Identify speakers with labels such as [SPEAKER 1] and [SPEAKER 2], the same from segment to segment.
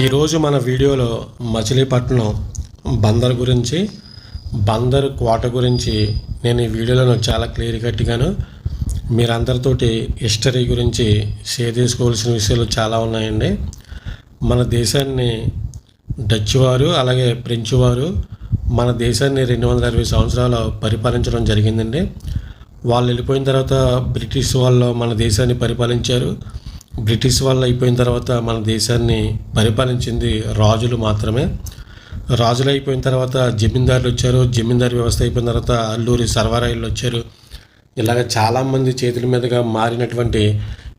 [SPEAKER 1] ఈరోజు మన వీడియోలో మచిలీపట్నం బందర్ గురించి బందర్ కోట గురించి నేను ఈ వీడియోలో చాలా క్లియర్ కట్టిగాను. మీరందరితోటి హిస్టరీ గురించి షేర్ చేసుకోవాల్సిన విషయాలు చాలా ఉన్నాయండి. మన దేశాన్ని డచ్ వారు అలాగే ఫ్రెంచ్ వారు మన దేశాన్ని రెండు వందల అరవై సంవత్సరాలు పరిపాలించడం జరిగిందండి. వాళ్ళు వెళ్ళిపోయిన తర్వాత బ్రిటిష్ వాళ్ళు మన దేశాన్ని పరిపాలించారు. బ్రిటిష్ వాళ్ళు అయిపోయిన తర్వాత మన దేశాన్ని పరిపాలించింది రాజులు మాత్రమే. రాజులు అయిపోయిన తర్వాత జమీందారులు వచ్చారు. జమీందారు వ్యవస్థ అయిపోయిన తర్వాత అల్లూరి సర్వారాయులు వచ్చారు. ఇలాగ చాలామంది చేతుల మీదుగా మారినటువంటి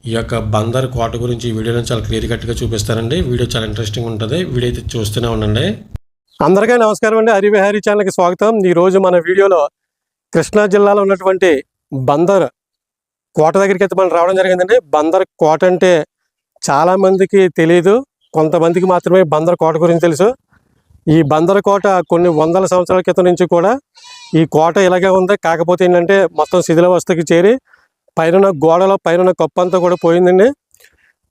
[SPEAKER 1] ఈ యొక్క బందర్ కోట గురించి వీడియోలో చాలా క్లియర్ కట్గా చూపిస్తారండి వీడియో చాలా ఇంట్రెస్టింగ్ ఉంటుంది. వీడియో అయితే చూస్తూనే ఉండండి. అందరికీ నమస్కారం అండి. హరివిహారీ ఛానల్కి స్వాగతం. ఈరోజు మన వీడియోలో కృష్ణా జిల్లాలో ఉన్నటువంటి బందర్ కోట దగ్గరికి అయితే మనం రావడం జరిగిందండి. బందర్ కోట అంటే చాలా మందికి తెలియదు కొంతమందికి మాత్రమే బందర్ కోట గురించి తెలుసు. ఈ బందర్ కోట కొన్ని వందల సంవత్సరాల క్రితం నుంచి కూడా ఈ కోట ఇలాగే ఉంది. కాకపోతే ఏంటంటే మొత్తం శిథిలావస్థకి చేరి పైన గోడలో పైన కప్పు అంతా కూడా పోయిందండి.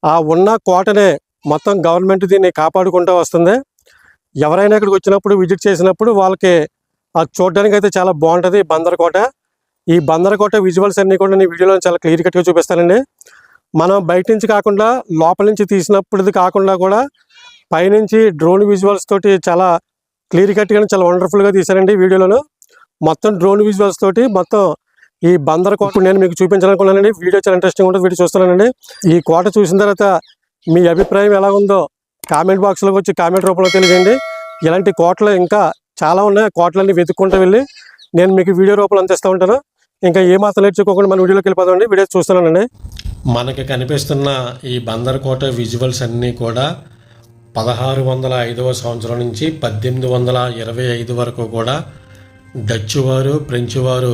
[SPEAKER 1] ఆ ఉన్న కోటనే మొత్తం గవర్నమెంట్ దీన్ని కాపాడుకుంటూ వస్తుంది. ఎవరైనా ఇక్కడికి వచ్చినప్పుడు విజిట్ చేసినప్పుడు వాళ్ళకి అది చూడడానికి అయితే చాలా బాగుంటుంది బందర్ కోట. ఈ బందరకోట విజువల్స్ అన్ని కూడా నేను వీడియోలో చాలా క్లియర్ కట్గా చూపిస్తానండి. మనం బయట నుంచి కాకుండా లోపల నుంచి తీసినప్పుడు కాకుండా కూడా పైనుంచి డ్రోన్ విజువల్స్ తోటి చాలా క్లియర్ కట్గా చాలా వండర్ఫుల్గా తీశానండి వీడియోలో మొత్తం డ్రోన్ విజువల్స్ తోటి మొత్తం ఈ బందర్ కోట నేను మీకు చూపించాలనుకున్నానండి. వీడియో చాలా ఇంట్రెస్టింగ్ ఉంటుంది వీడియో చూస్తున్నానండి ఈ కోట చూసిన తర్వాత మీ అభిప్రాయం ఎలా ఉందో కామెంట్ బాక్స్లోకి వచ్చి కామెంట్ రూపంలో తెలియజేయండి. ఇలాంటి కోటలు ఇంకా చాలా ఉన్నాయి. కోటలన్నీ వెతుక్కుంటూ వెళ్ళి నేను మీకు వీడియో రూపంలో అందిస్తూ ఉంటాను. ఇంకా ఏ మాత్రం లేట్ చేయకోకుండా మన వీడియోలోకి వెళ్ళిపోదామండి. వీడియో చూస్తున్నానండి. మనకి కనిపిస్తున్న ఈ బందర్ కోట విజువల్స్ అన్నీ కూడా పదహారు వందల ఐదవ సంవత్సరం నుంచి పద్దెనిమిది వందల ఇరవై ఐదు వరకు కూడా డచ్ వారు ఫ్రెంచ్ వారు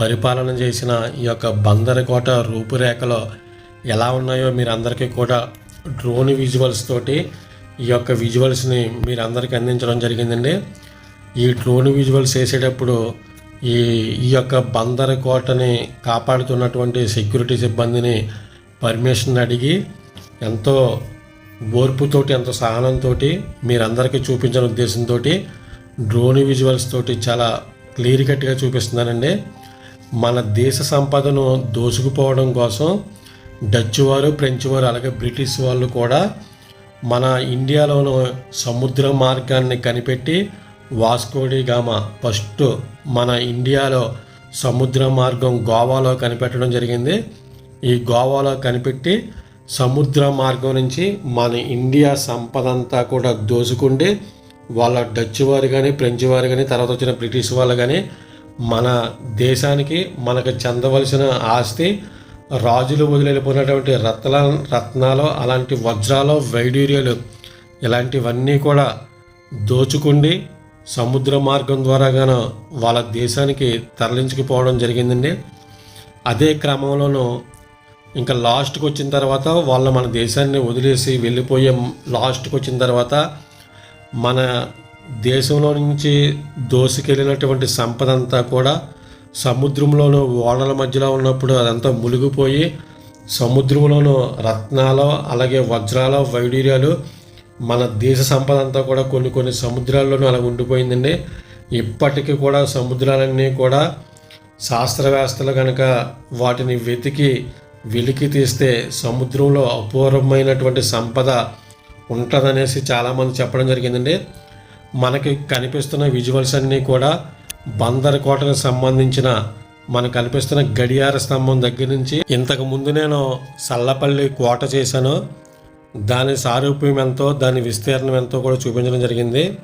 [SPEAKER 1] పరిపాలన చేసిన ఈ యొక్క బందర్ కోట రూపురేఖలో ఎలా ఉన్నాయో మీరందరికీ కూడా డ్రోన్ విజువల్స్ తోటి ఈ యొక్క విజువల్స్ని మీరందరికీ అందించడం జరిగిందండి. ఈ డ్రోన్ విజువల్స్ వేసేటప్పుడు ఈ ఈ యొక్క బందర్ కోటని కాపాడుతున్నటువంటి సెక్యూరిటీ సిబ్బందిని పర్మిషన్ అడిగి ఎంతో ఓర్పుతోటి ఎంతో సహనంతో మీరందరికీ చూపించిన ఉద్దేశంతో డ్రోన్ విజువల్స్ తోటి చాలా క్లియర్ కట్గా చూపిస్తున్నానండి. మన దేశ సంపదను దోసుకుపోవడం కోసం డచ్ వారు ఫ్రెంచ్ వారు అలాగే బ్రిటిష్ వాళ్ళు కూడా మన ఇండియాలోనూ సముద్ర మార్గాన్ని కనిపెట్టి వాస్కోడిగామ ఫస్ట్ మన ఇండియాలో సముద్ర మార్గం గోవాలో కనిపెట్టడం జరిగింది. ఈ గోవాలో కనిపెట్టి సముద్ర మార్గం నుంచి మన ఇండియా సంపద అంతా కూడా దోచుకుండి వాళ్ళ డచ్ వారు కానీ ఫ్రెంచ్ వారు కానీ తర్వాత వచ్చిన బ్రిటిష్ వాళ్ళు కానీ మన దేశానికి మనకు చెందవలసిన ఆస్తి రాజులు వదిలిపోయినటువంటి రత్న రత్నాలు అలాంటి వజ్రాలు వైడూర్యాలు ఇలాంటివన్నీ కూడా దోచుకుండి సముద్ర మార్గం ద్వారా గాన వాళ్ళ దేశానికి తరలించుకుపోవడం జరిగిందండి. అదే క్రమంలోనూ ఇంకా లాస్ట్కి వచ్చిన తర్వాత వాళ్ళు మన దేశాన్ని వదిలేసి వెళ్ళిపోయే లాస్ట్కి వచ్చిన తర్వాత మన దేశంలో నుంచి దోసుకెళ్ళినటువంటి సంపద అంతా కూడా సముద్రంలోనూ ఓడల మధ్యలో ఉన్నప్పుడు అదంతా మునిగిపోయి సముద్రంలోనూ రత్నాలు అలాగే వజ్రాలు వైడూర్యాలు మన దేశ సంపద అంతా కూడా కొన్ని కొన్ని సముద్రాల్లోనూ అలా ఉండిపోయిందండి. ఇప్పటికీ కూడా సముద్రాలన్నీ కూడా శాస్త్రవేత్తలు కనుక వాటిని వెతికి వెలికి తీస్తే సముద్రంలో అపూర్వమైనటువంటి సంపద ఉంటుందనేసి చాలామంది చెప్పడం జరిగిందండి. మనకి కనిపిస్తున్న విజువల్స్ అన్నీ కూడా బందర్ కోటకు సంబంధించిన మనకు కనిపిస్తున్న గడియార స్తంభం దగ్గర నుంచి ఇంతకు ముందు నేను సల్లపల్లి కోట చేశాను. దాని సారూప్యం ఎంతో దాని విస్తీర్ణం ఎంతో కూడా చూపించడం జరిగింది.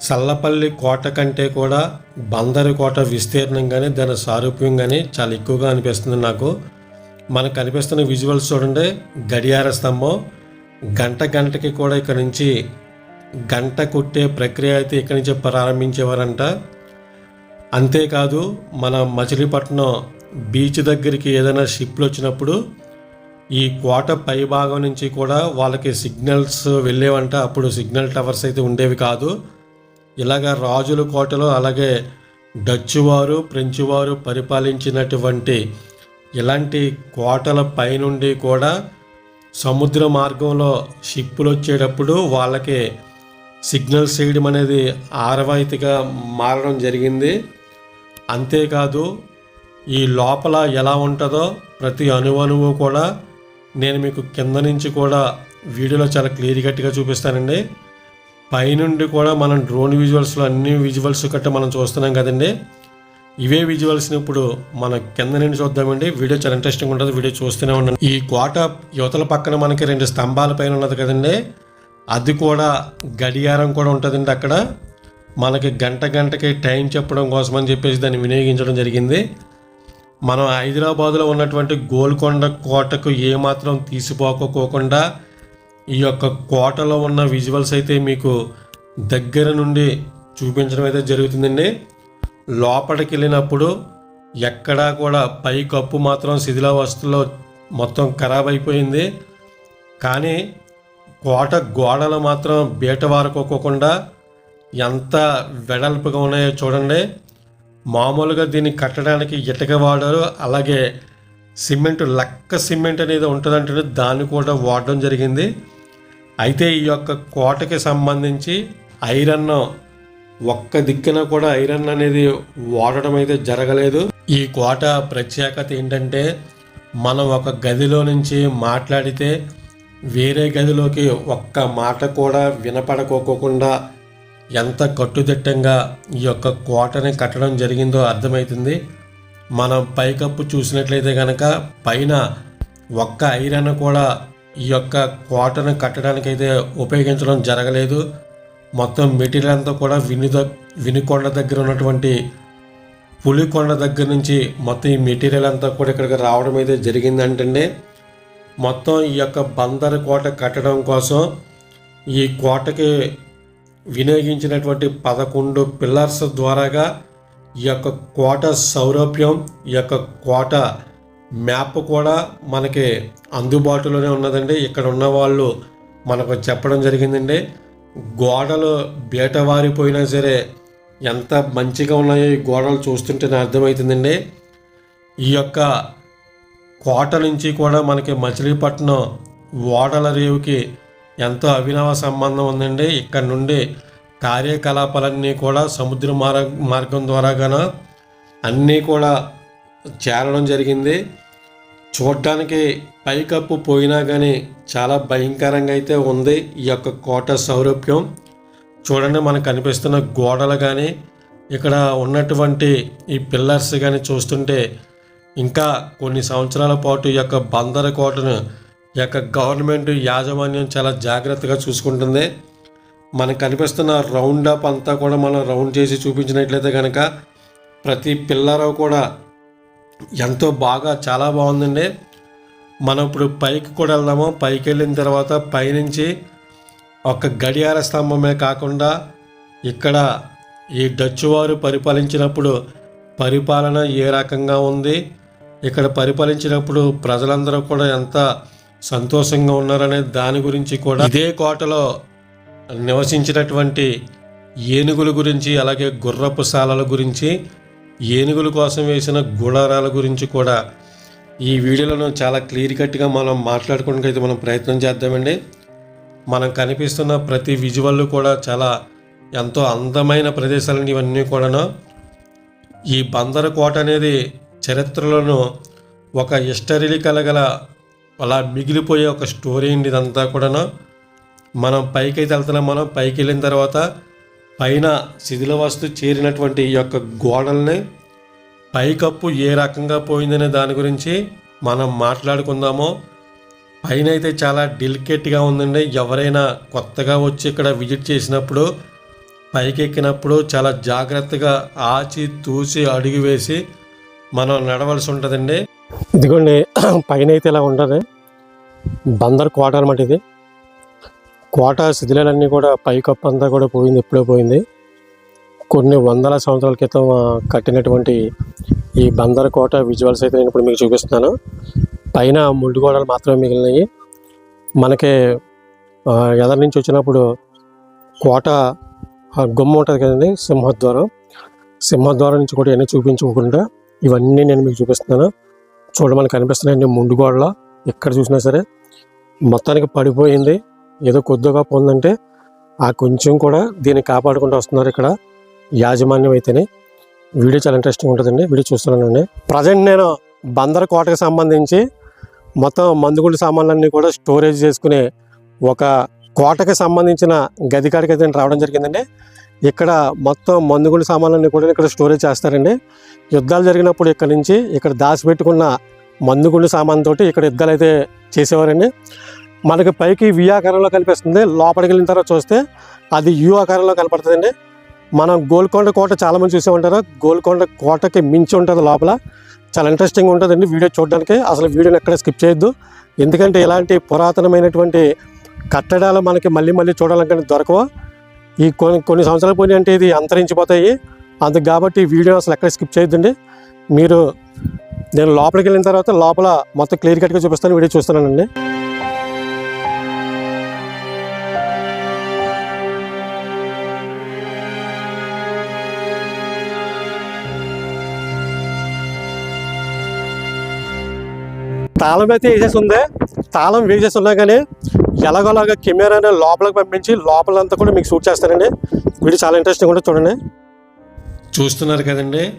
[SPEAKER 1] సల్లపల్లి కోట కంటే కూడా బందరు కోట విస్తీర్ణం కానీ దాని సారూప్యం కానీ చాలా ఎక్కువగా అనిపిస్తుంది నాకు. మనకు కనిపిస్తున్న విజువల్స్ చూడండి. గడియార స్తంభం. గంట గంటకి కూడా ఇక్కడ నుంచి గంట కొట్టే ప్రక్రియ అయితే ఇక్కడి నుంచి ప్రారంభించేవారంట. అంతేకాదు మన మచిలీపట్నం బీచ్ దగ్గరికి ఏదైనా షిప్లు వచ్చినప్పుడు ఈ కోట పై భాగం నుంచి కూడా వాళ్ళకి సిగ్నల్స్ వెళ్ళేవంట. అప్పుడు సిగ్నల్ టవర్స్ అయితే ఉండేవి కాదు. ఇలాగ రాజుల కోటలో అలాగే డచ్ వారు ఫ్రెంచ్ వారు పరిపాలించినటువంటి ఇలాంటి కోటల పైనుండి కూడా సముద్ర మార్గంలో షిప్పులు వచ్చేటప్పుడు వాళ్ళకి సిగ్నల్స్ చేయడం అనేది ఆరవాయితీగా మారడం జరిగింది. అంతేకాదు ఈ లోపల ఎలా ఉంటుందో ప్రతి అణువణువు కూడా నేను మీకు కింద నుంచి కూడా వీడియోలో చాలా క్లియర్ కట్గా చూపిస్తానండి. పైనుండి కూడా మనం డ్రోన్ విజువల్స్లో అన్ని విజువల్స్ గట్రా మనం చూస్తున్నాం కదండి. ఇవే విజువల్స్ని ఇప్పుడు మన కింద నుండి చూద్దామండి. వీడియో చాలా ఇంట్రెస్టింగ్ ఉంటుంది. వీడియో చూస్తూనే ఉన్నాను ఈ కోట యువతల పక్కన మనకి రెండు స్తంభాల పైన ఉన్నది కదండి. అది కూడా గడియారం కూడా ఉంటుందండి అక్కడ. మనకి గంట గంటకి టైం చెప్పడం కోసం అని చెప్పేసి దాన్ని వినియోగించడం జరిగింది. మనం హైదరాబాదులో ఉన్నటువంటి గోల్కొండ కోటకు ఏమాత్రం తీసిపోకపోకుండా ఈ యొక్క కోటలో ఉన్న విజువల్స్ అయితే మీకు దగ్గర నుండి చూపించడం అయితే జరుగుతుందండి. లోపలికి వెళ్ళినప్పుడు ఎక్కడా కూడా పై కప్పు మాత్రం శిథిలావస్థలో మొత్తం ఖరాబ్ అయిపోయింది. కానీ కోట గోడలు మాత్రం బీట వారుకోకుండా ఎంత వెడల్పుగా ఉన్నాయో చూడండి. మామూలుగా దీన్ని కట్టడానికి ఇటుక వాడారు. అలాగే సిమెంట్ లక్క సిమెంట్ అనేది ఉంటుందంటే దాన్ని కూడా వాడడం జరిగింది. అయితే ఈ యొక్క కోటకి సంబంధించి ఐరన్ ఒక్క దిక్కున కూడా ఐరన్ అనేది వాడడం అయితే జరగలేదు. ఈ కోట ప్రత్యేకత ఏంటంటే మనం ఒక గదిలో నుంచి మాట్లాడితే వేరే గదిలోకి ఒక్క మాట కూడా వినపడకోకుండా ఎంత కట్టుదిట్టంగా ఈ యొక్క కోటని కట్టడం జరిగిందో అర్థమవుతుంది మనం పైకప్పు చూసినట్లయితే కనుక పైన ఒక్క ఐరన్ కూడా ఈ యొక్క కోటను కట్టడానికి అయితే ఉపయోగించడం జరగలేదు. మొత్తం మెటీరియల్ అంతా కూడా విని వినికొండ దగ్గర ఉన్నటువంటి పులికొండ దగ్గర నుంచి మొత్తం ఈ మెటీరియల్ అంతా కూడా ఇక్కడికి రావడం అయితే జరిగిందంటే మొత్తం ఈ యొక్క బందర్ కోట కట్టడం కోసం ఈ కోటకి వినియోగించినటువంటి పదకొండు పిల్లర్స్ ద్వారాగా ఈ యొక్క కోట సౌరభ్యం ఈ యొక్క కోట మ్యాప్ కూడా మనకి అందుబాటులోనే ఉన్నదండి. ఇక్కడ ఉన్న వాళ్ళు మనకు చెప్పడం జరిగిందండి. గోడలు బీటవారిపోయినా సరే ఎంత మంచిగా ఉన్నాయో ఈ గోడలు చూస్తుంటేనే అర్థమవుతుందండి. ఈ యొక్క కోట నుంచి కూడా మనకి మచిలీపట్నం ఓడల రేవుకి ఎంతో అభినవ సంబంధం ఉందండి. ఇక్కడ నుండి కార్యకలాపాలన్నీ కూడా సముద్ర మార్గ మార్గం ద్వారా గాన అన్నీ కూడా చేరడం జరిగింది. చూడటానికి పైకప్పు పోయినా కానీ చాలా భయంకరంగా అయితే ఉంది ఈ యొక్క కోట సౌరభ్యం. చూడండి మనకు కనిపిస్తున్న గోడలు కానీ ఇక్కడ ఉన్నటువంటి ఈ పిల్లర్స్ కానీ చూస్తుంటే ఇంకా కొన్ని సంవత్సరాల పాటు ఈ యొక్క బందర కోటను యొక్క గవర్నమెంట్ యాజమాన్యం చాలా జాగ్రత్తగా చూసుకుంటుంది. మనకు కనిపిస్తున్న రౌండ్ అప్ అంతా కూడా మనం రౌండ్ చేసి చూపించినట్లయితే కనుక ప్రతి పిల్లరు కూడా ఎంతో బాగా చాలా బాగుందండి. మనం ఇప్పుడు పైకి కూడా వెళ్దాము. పైకి వెళ్ళిన తర్వాత పైనుంచి ఒక గడియార స్తంభమే కాకుండా ఇక్కడ ఈ డచ్ వారు పరిపాలించినప్పుడు పరిపాలన ఏ రకంగా ఉంది? ఇక్కడ పరిపాలించినప్పుడు ప్రజలందరూ కూడా ఎంత సంతోషంగా ఉన్నారనే దాని గురించి కూడా ఇదే కోటలో నివసించినటువంటి ఏనుగుల గురించి అలాగే గుర్రపు సాలల గురించి ఏనుగుల కోసం వేసిన గుడారాల గురించి కూడా ఈ వీడియోలను చాలా క్లియర్ కట్గా మనం మాట్లాడుకోవడానికి అయితే మనం ప్రయత్నం చేద్దామండి. మనం కనిపిస్తున్న ప్రతి విజువల్ కూడా చాలా ఎంతో అందమైన ప్రదేశాలండి ఇవన్నీ కూడాను. ఈ బందర కోట అనేది చరిత్రలోనూ ఒక హిస్టరీలు కలగల అలా మిగిలిపోయే ఒక స్టోరీ అండి ఇదంతా కూడా మనం పైకి అయితే వెళ్తున్నాం మనం పైకి వెళ్ళిన తర్వాత పైన శిథిల వస్తు చేరినటువంటి ఈ యొక్క గోడల్ని పైకప్పు ఏ రకంగా పోయిందనే దాని గురించి మనం మాట్లాడుకుందామో. పైన అయితే చాలా డెలికేట్గా ఉందండి. ఎవరైనా కొత్తగా వచ్చి ఇక్కడ విజిట్ చేసినప్పుడు పైకి ఎక్కినప్పుడు చాలా జాగ్రత్తగా ఆచి తూసి అడుగు వేసి మనం నడవలసి ఉంటుందండి. ఇదిగోండి పైన అయితే ఇలా ఉంటుంది. బందర్ కోట అనమాట ఇది. కోట శిథిలాలన్నీ కూడా పైకప్పు అంతా కూడా పోయింది ఎప్పుడో పోయింది. కొన్ని వందల సంవత్సరాల క్రితం కట్టినటువంటి ఈ బందర్ కోట విజువల్స్ అయితే నేను ఇప్పుడు మీకు చూపిస్తున్నాను. పైన ముళ్ళు గోడలు మాత్రమే మిగిలినాయి. మనకి ఎదరి నుంచి వచ్చినప్పుడు కోట గుమ్మ ఉంటుంది కదండి సింహద్వారం. సింహద్వారం నుంచి కూడా ఇవన్నీ చూపించుకోకుండా ఇవన్నీ నేను మీకు చూపిస్తున్నాను. చూడమని కనిపిస్తున్నాయండి ముందు గోడలో ఎక్కడ చూసినా సరే మొత్తానికి పడిపోయింది. ఏదో కొద్దిగా పొందంటే ఆ కొంచెం కూడా దీన్ని కాపాడుకుంటూ వస్తున్నారు ఇక్కడ యాజమాన్యం అయితేనే. వీడియో చాలా ఇంట్రెస్టింగ్ ఉంటుందండి. వీడియో చూస్తున్నానండి ప్రజెంట్ నేను బందర్ కోటకు సంబంధించి మొత్తం మందుగుండు సామాన్లన్నీ కూడా స్టోరేజ్ చేసుకునే ఒక కోటకి సంబంధించిన గది కాడికి అయితే రావడం జరిగిందండి. ఇక్కడ మొత్తం మందుగుండు సామాన్లన్నీ కూడా ఇక్కడ స్టోరేజ్ చేస్తారండి. యుద్ధాలు జరిగినప్పుడు ఇక్కడ నుంచి ఇక్కడ దాచిపెట్టుకున్న మందుగుండు సామాన్తో ఇక్కడ యుద్ధాలు అయితే చేసేవారండి. మనకి పైకి వి ఆకారంలో కనిపిస్తుంది. లోపలికి వెళ్ళిన తర్వాత చూస్తే అది యు ఆకారంలో కనపడుతుందండి. మనం గోల్కొండ కోట చాలామంది చూసే ఉంటారు. గోల్కొండ కోటకి మించి ఉంటుంది లోపల. చాలా ఇంట్రెస్టింగ్ ఉంటుందండి వీడియో చూడడానికి. అసలు వీడియోని ఎక్కడ స్కిప్ చేయొద్దు. ఎందుకంటే ఇలాంటి పురాతనమైనటువంటి కట్టడాలు మనకి మళ్ళీ మళ్ళీ చూడాలంటే దొరకవు. ఈ కొన్ని కొన్ని సంవత్సరాలు పోయినాయి అంటే ఇది అంతరించిపోతాయి. అందుకు కాబట్టి ఈ వీడియో అసలు ఎక్కడ స్కిప్ చేయొద్దండి. మీరు నేను లోపలికి వెళ్ళిన తర్వాత లోపల మొత్తం క్లియర్ కట్గా చూపిస్తాను వీడియో చూస్తున్నానండి. తాళం అయితే వేసేసి ఉంది. తాళం వేసేసి ఉన్నా కానీ ఎలాగోలాగా కెమెరాని లోపలికి పంపించి లోపలంతా కూడా మీకు షూట్ చేస్తానండి. వీడియో చాలా ఇంట్రెస్టింగ్ ఉంటుంది చూడండి. చూస్తున్నారు కదండి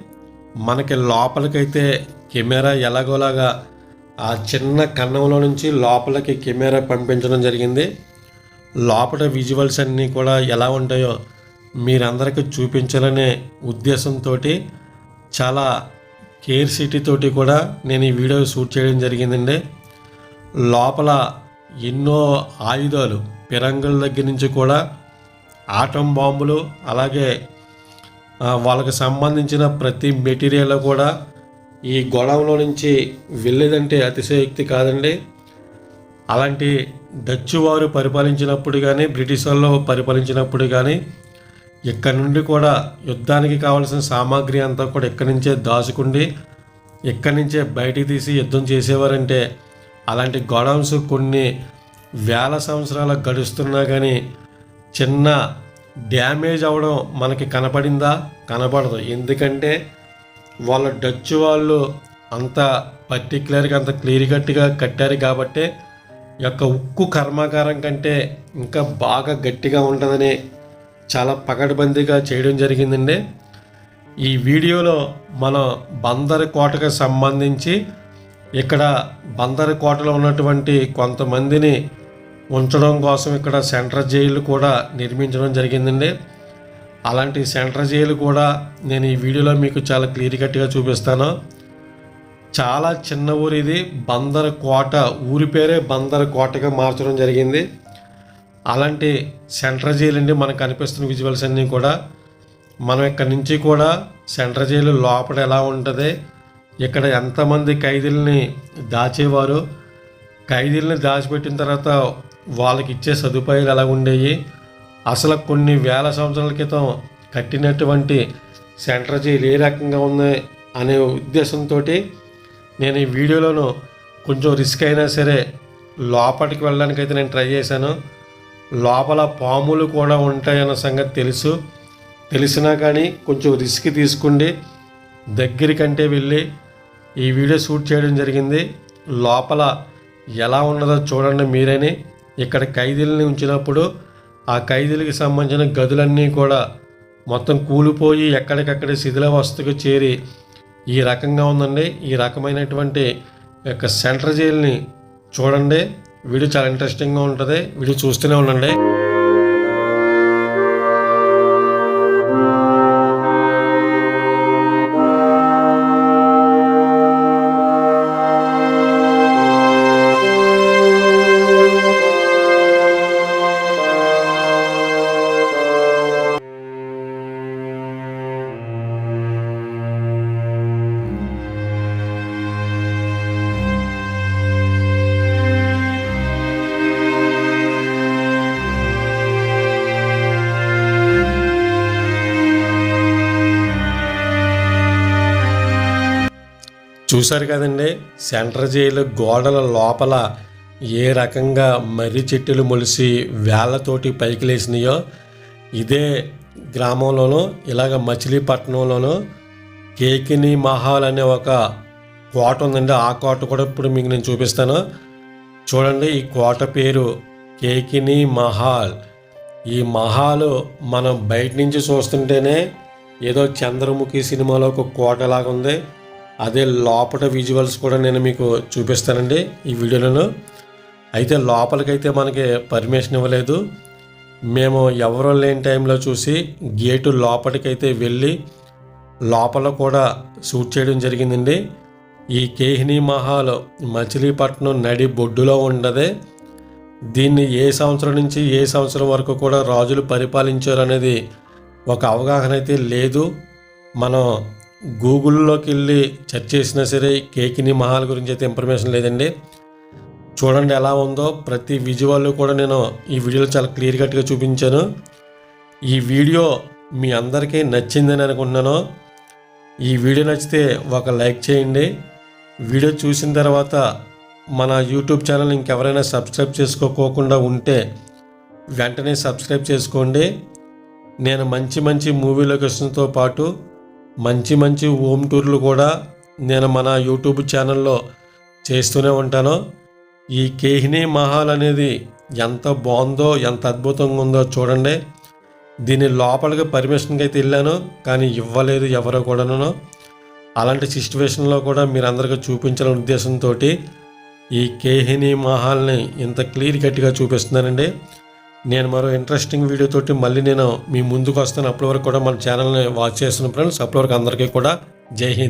[SPEAKER 1] మనకి లోపలికైతే కెమెరా ఎలాగోలాగా ఆ చిన్న కన్నంలో నుంచి లోపలికి కెమెరా పంపించడం జరిగింది. లోపల విజువల్స్ అన్నీ కూడా ఎలా ఉంటాయో మీరందరికీ చూపించాలనే ఉద్దేశంతో చాలా కేర్ సిటీ తోటి కూడా నేను ఈ వీడియో షూట్ చేయడం జరిగిందండి. లోపల ఎన్నో ఆయుధాలు పిరంగుల దగ్గర నుంచి కూడా ఆటం బాంబులు అలాగే వాళ్ళకి సంబంధించిన ప్రతి మెటీరియల్ కూడా ఈ గొడవలో నుంచి వెళ్ళేదంటే అతిశయోక్తి కాదండి. అలాంటి డచ్ వారు పరిపాలించినప్పుడు కానీ బ్రిటిష్ వాళ్ళు పరిపాలించినప్పుడు కానీ ఇక్కడ నుండి కూడా యుద్ధానికి కావాల్సిన సామాగ్రి అంతా కూడా ఇక్కడి నుంచే దాచుకుండి ఇక్కడి నుంచే బయటికి తీసి యుద్ధం చేసేవారంటే అలాంటి గోడౌన్స్ కొన్ని వేల సంవత్సరాలు గడుస్తున్నా కానీ చిన్న డ్యామేజ్ అవ్వడం మనకి కనపడిందా? కనపడదు. ఎందుకంటే వాళ్ళ డచ్ వాళ్ళు అంత పర్టికులర్గా అంత క్లియర్ కట్గా కట్టారు కాబట్టి యొక్క ఉక్కు కర్మాగారం కంటే ఇంకా బాగా గట్టిగా ఉంటుందని చాలా పకడ్బందీగా చేయడం జరిగిందండి. ఈ వీడియోలో మనం బందర్ కోటకు సంబంధించి ఇక్కడ బందర్ కోటలో ఉన్నటువంటి కొంతమందిని ఉంచడం కోసం ఇక్కడ సెంట్రల్ జైలు కూడా నిర్మించడం జరిగిందండి. అలాంటి సెంట్రల్ జైలు కూడా నేను ఈ వీడియోలో మీకు చాలా క్లియర్ కట్గా చూపిస్తాను. చాలా చిన్న ఊరు ఇది. బందర్ కోట ఊరి పేరే బందర్ కోటగా మార్చడం జరిగింది. అలాంటి సెంట్రల్ జైలు అండి మనకు కనిపిస్తున్న విజువల్స్ అన్నీ కూడా. మనం ఇక్కడి నుంచి కూడా సెంట్రల్ జైలు లోపల ఎలా ఉంటుంది? ఇక్కడ ఎంతమంది ఖైదీలని దాచేవారు ఖైదీలని దాచిపెట్టిన తర్వాత వాళ్ళకి ఇచ్చే సదుపాయాలు ఎలా ఉండేవి అసలు కొన్ని వేల సంవత్సరాల క్రితం కట్టినటువంటి సెంటర్ జైలు ఏ రకంగా ఉంది అనే ఉద్దేశంతో నేను ఈ వీడియోలోను కొంచెం రిస్క్ అయినా సరే లోపలికి వెళ్ళడానికి అయితే నేను ట్రై చేశాను. లోపల పాములు కూడా ఉంటాయన్న సంగతి తెలుసు. తెలిసినా కానీ కొంచెం రిస్క్ తీసుకుండి దగ్గరికంటే వెళ్ళి ఈ వీడియో షూట్ చేయడం జరిగింది. లోపల ఎలా ఉన్నదో చూడండి మీరని. ఇక్కడ ఖైదీలని ఉంచినప్పుడు ఆ ఖైదీలకి సంబంధించిన గదులన్నీ కూడా మొత్తం కూలిపోయి ఎక్కడికక్కడ శిథిలావస్థకు చేరి ఈ రకంగా ఉందండి. ఈ రకమైనటువంటి యొక్క సెంటర్ జైల్ని చూడండి. వీడియో చాలా ఇంట్రెస్టింగ్గా ఉంటుంది. వీడియో చూస్తూనే ఉండండి. చూశారు కదండి సెంటర్ జైలు గోడల లోపల ఏ రకంగా మర్రి చెట్టులు మొలిసి వేళ్ళతోటి పైకి లేచినాయో ఇదే గ్రామంలోనూ ఇలాగ మచిలీపట్నంలోనూ కేకిని మహాల్ అనే ఒక కోట ఉందండి. ఆ కోట కూడా ఇప్పుడు మీకు నేను చూపిస్తాను. చూడండి ఈ కోట పేరు కేకిని మహాల్. ఈ మహాల్ మనం బయట నుంచి చూస్తుంటేనే ఏదో చంద్రముఖి సినిమాలో ఒక కోటలాగా ఉంది. అదే లోపల విజువల్స్ కూడా నేను మీకు చూపిస్తానండి ఈ వీడియోలో అయితే లోపలికైతే మనకి పర్మిషన్ ఇవ్వలేదు. మేము ఎవరో లేని టైంలో చూసి గేటు లోపలికైతే వెళ్ళి లోపల కూడా షూట్ చేయడం జరిగిందండి. ఈ కేహిని మహాల్ మచిలీపట్నం నడి బొడ్డులో ఉండదే. దీన్ని ఏ సంవత్సరం నుంచి ఏ సంవత్సరం వరకు కూడా రాజులు పరిపాలించారు అనేది ఒక అవగాహన అయితే లేదు. మనం గూగుల్లోకి వెళ్ళి సెర్చ్ చేసినా సరే కేకిని మహాల్ గురించి అయితే ఇన్ఫర్మేషన్ లేదండి. చూడండి ఎలా ఉందో. ప్రతి విజువల్ కూడా నేను ఈ వీడియోలో చాలా క్లియర్ కట్గా చూపించాను. ఈ వీడియో మీ అందరికీ నచ్చిందని అనుకుంటున్నాను. ఈ వీడియో నచ్చితే ఒక లైక్ చేయండి. వీడియో చూసిన తర్వాత మన యూట్యూబ్ ఛానల్ ఇంకెవరైనా సబ్స్క్రైబ్ చేసుకోకోకుండా ఉంటే వెంటనే సబ్స్క్రైబ్ చేసుకోండి. నేను మంచి మంచి మూవీ లొకేషన్తో పాటు మంచి మంచి హోమ్ టూర్లు కూడా నేను మన యూట్యూబ్ ఛానల్లో చేస్తూనే ఉంటాను. ఈ కేహిని మహల్ అనేది ఎంత బాగుందో ఎంత అద్భుతంగా ఉందో చూడండి. దీని లోపలికి పర్మిషన్కి అయితే వెళ్ళాను కానీ ఇవ్వలేదు ఎవరో కూడాను. అలాంటి సిచ్యువేషన్లో కూడా మీరు అందరికీ చూపించాలనే ఉద్దేశంతో ఈ కేహిని మహాల్ని ఇంత క్లియర్ కట్గా చూపిస్తున్నానండి. నేను మరో ఇంట్రెస్టింగ్ వీడియోతోటి మళ్ళీ నేను మీ ముందుకు వస్తాను. అప్పటి వరకు కూడా మన ఛానల్ని వాచ్ చేస్తున్న ఫ్రెండ్స్ అప్పటి వరకు అందరికీ కూడా జై హింద్.